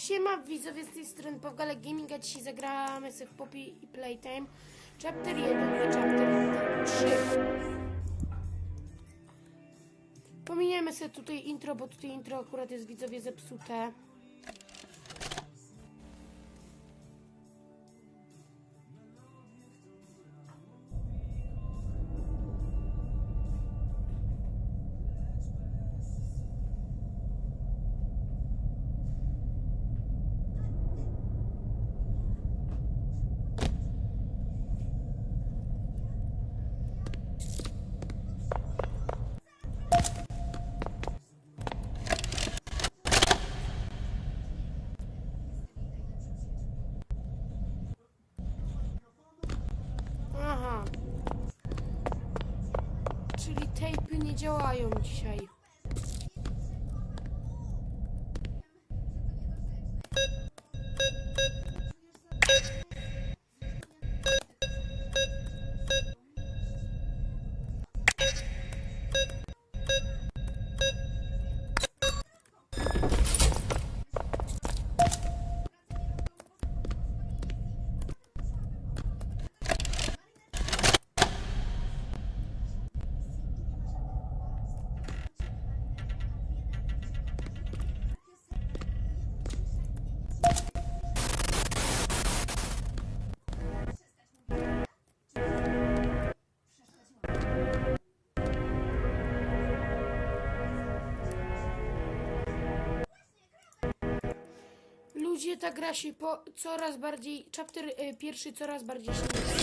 Siema widzowie z tej strony Pawgale Gaming, a dzisiaj zagramy sobie Poppy i Playtime. Chapter 1 i Chapter 3 Pominiemy sobie tutaj intro, bo tutaj intro akurat jest widzowie zepsute Tejpy nie działają dzisiaj Ludzie, ta gra się po coraz bardziej, chapter y, pierwszy coraz bardziej się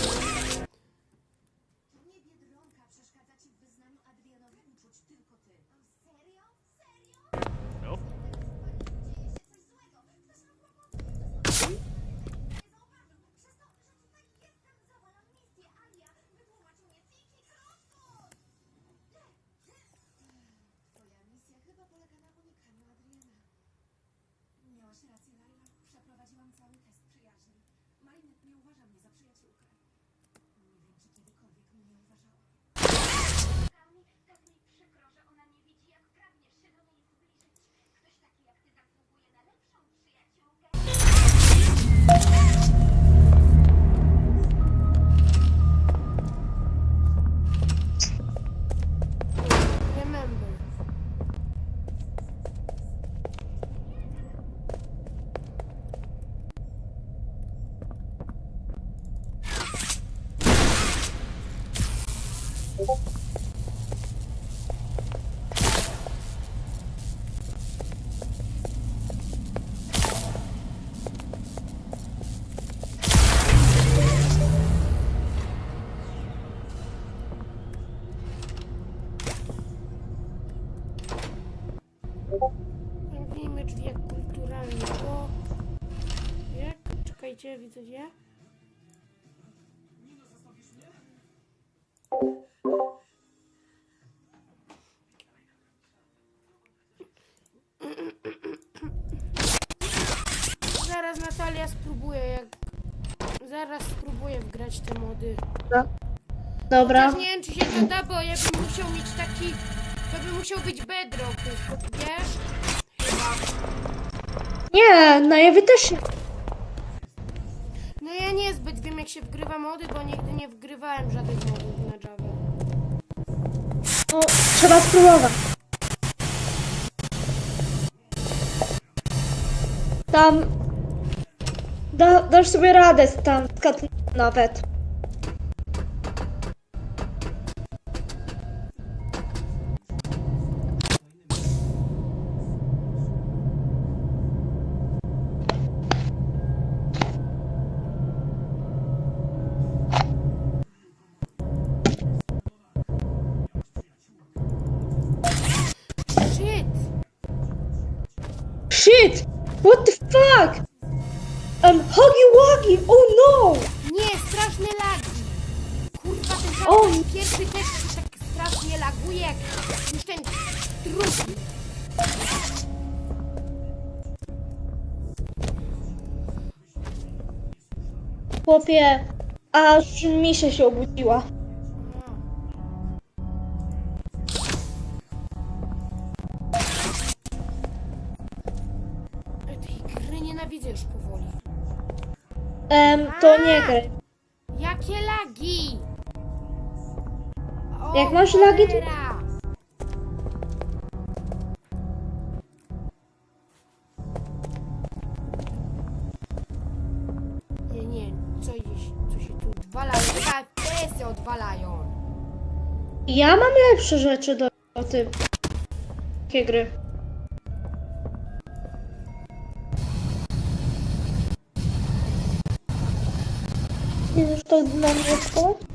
Zamknijmy drzwi jak kulturalnie, bo... Jak? Czekajcie, widzowie. Zaraz spróbuje jak... Zaraz spróbuję wgrać te mody. Dobra. Chociaż nie wiem czy się to da, bo ja bym musiał mieć taki... To by musiał być bedrock, wiesz? Nie, na Ewie też się. No ja niezbyt wiem jak się wgrywa mody, bo nigdy nie wgrywałem żadnych modów na Java. No, trzeba spróbować. Tam. Da, dasz sobie radę z tam z kat nawet. Shit! Shit! What the fuck? Um, Huggy Wuggy! Oh no! Nie, straszne lagi! Kurwa, ten O! sam pierwszy też się tak strasznie laguje, jak już ten drugi. Chłopie, aż misia się obudziła. Tej gry nienawidzę już. Em, to nie graj. Jakie lagi? Jak masz lagi, to- cholera. Nie, nie, co jest, co się tu odwalają? Tak, FPS-y odwalają. Ja mam lepsze rzeczy do, do tym. Takie gry. если что, нам расскажешь?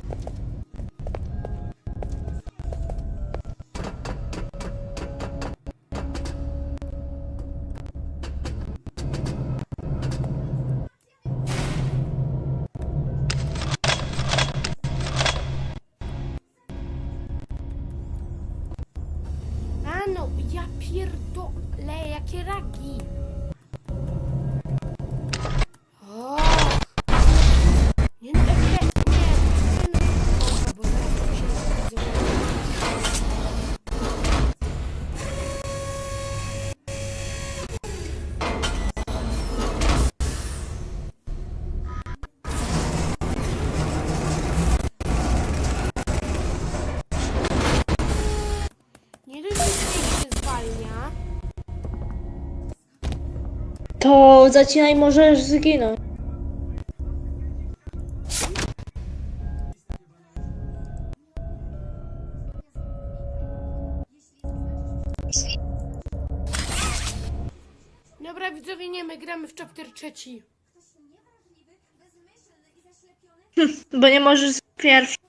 To zacinaj, możesz zginąć. Dobra, widzowie, nie, my gramy w chapter trzeci. Bo nie możesz pierwszy.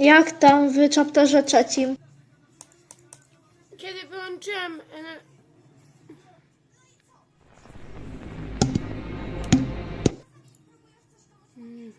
Jak tam w chapterze trzecim? Kiedy wyłączyłem... Mm.